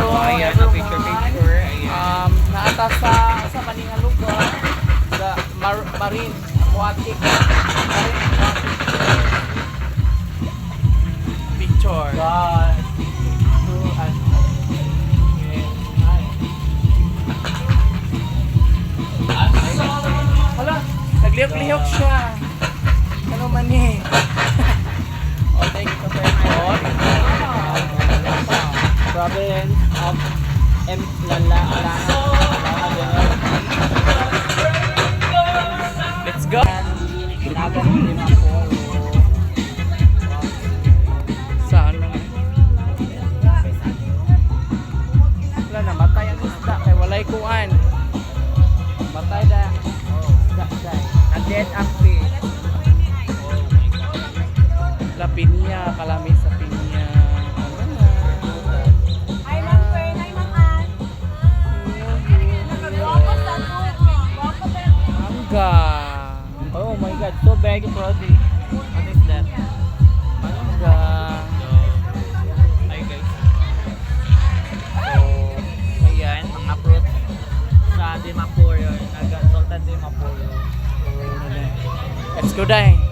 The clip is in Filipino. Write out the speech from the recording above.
Hello, Ayan, everyone. picture picture. Ayan. Um, naata sa sa kaninga lugar sa Mar Marine Aquatic Marine Aquatic picture. God. To, ano, Hala, naglihok-lihok siya. Ano man eh. Province of M. Lala. Let's go. Lang? Wala na, matay ang isda. Kay walay kuan. Matay na. Isda, isda. Na-dead ang fish. La pinya, Mangga. Oh my god, so big Brody. What is that? Mangga. Hi guys. So, ayan, mga fruit sa Dimapur yun. Nag-salted Dimapur yun. Let's go, Day.